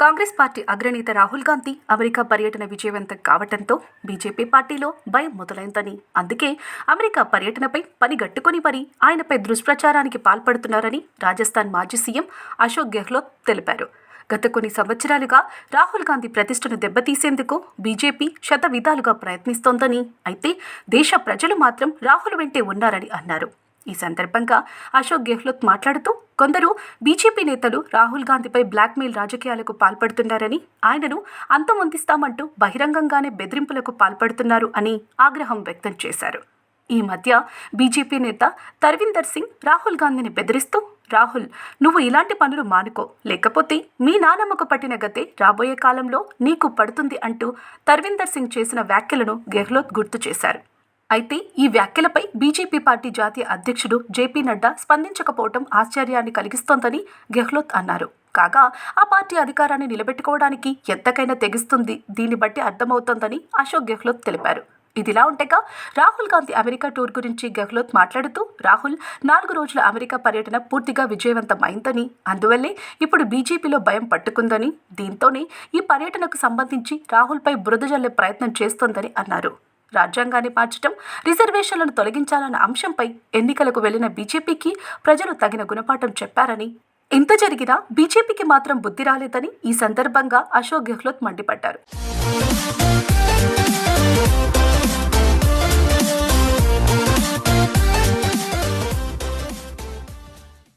Congress party అగ్రనేత Rahul Gandhi America పర్యటన విజయవంతం కావడంతో బీజేపీ పార్టీలో భయం మొదలైందని. అందుకే అమెరికా పర్యటనపై పని గట్టుకుని మరీ ఆయనపై దుష్ప్రచారానికి పాల్పడుతున్నారని రాజస్థాన్ మాజీ సీఎం అశోక్ గెహ్లోత్ తెలిపారు. గత కొన్ని సంవత్సరాలుగా రాహుల్ గాంధీ ప్రతిష్టను దెబ్బతీసేందుకు బీజేపీ శత విధాలుగా ప్రయత్నిస్తోందని. అయితే దేశ ప్రజలు మాత్రం రాహుల్ వెంటే ఉన్నారని అన్నారు. ఈ సందర్భంగా అశోక్ గెహ్లోత్ మాట్లాడుతూ కొందరు బీజేపీ నేతలు రాహుల్ గాంధీపై బ్లాక్మెయిల్ రాజకీయాలకు పాల్పడుతున్నారని ఆయనను అంతమొందిస్తామంటూ బహిరంగంగానే బెదిరింపులకు పాల్పడుతున్నారు అని ఆగ్రహం వ్యక్తం చేశారు. ఈ మధ్య బీజేపీ నేత తర్విందర్ సింగ్ రాహుల్ గాంధీని బెదిరిస్తూ రాహుల్ నువ్వు ఇలాంటి పనులు మానుకో. లేకపోతే మీ నానమ్మకు పట్టిన గతే రాబోయే కాలంలో నీకు పడుతుంది అంటూ తర్విందర్ సింగ్ చేసిన వ్యాఖ్యలను గెహ్లోత్ గుర్తు చేశారు. అయితే ఈ వ్యాఖ్యలపై బీజేపీ పార్టీ జాతీయ అధ్యక్షుడు జేపీ నడ్డా స్పందించకపోవడం ఆశ్చర్యాన్ని కలిగిస్తోందని గెహ్లోత్ అన్నారు. కాగా ఆ పార్టీ అధికారాన్ని నిలబెట్టుకోవడానికి ఎంతకైనా తెగిస్తుంది దీన్ని బట్టి అర్థమవుతోందని అశోక్ గెహ్లోత్ తెలిపారు. ఇదిలా ఉండగా రాహుల్ గాంధీ అమెరికా టూర్ గురించి గెహ్లోత్ మాట్లాడుతూ రాహుల్ నాలుగు రోజుల అమెరికా పర్యటన పూర్తిగా విజయవంతం అయిందని అందువల్లే ఇప్పుడు బీజేపీలో భయం పట్టుకుందని దీంతోనే ఈ పర్యటనకు సంబంధించి రాహుల్పై బురద జల్లే ప్రయత్నం చేస్తోందని అన్నారు. రాజ్యాంగాన్ని మార్చడం రిజర్వేషన్లను తొలగించాలన్న అంశంపై ఎన్నికలకు వెళ్ళిన బీజేపీకి ప్రజలు తగిన గుణపాఠం చెప్పారని. ఇంత జరిగినా బీజేపీకి మాత్రం బుద్ధి రాలేదని ఈ సందర్భంగా అశోక్ గెహ్లోత్ మండిపడ్డారు.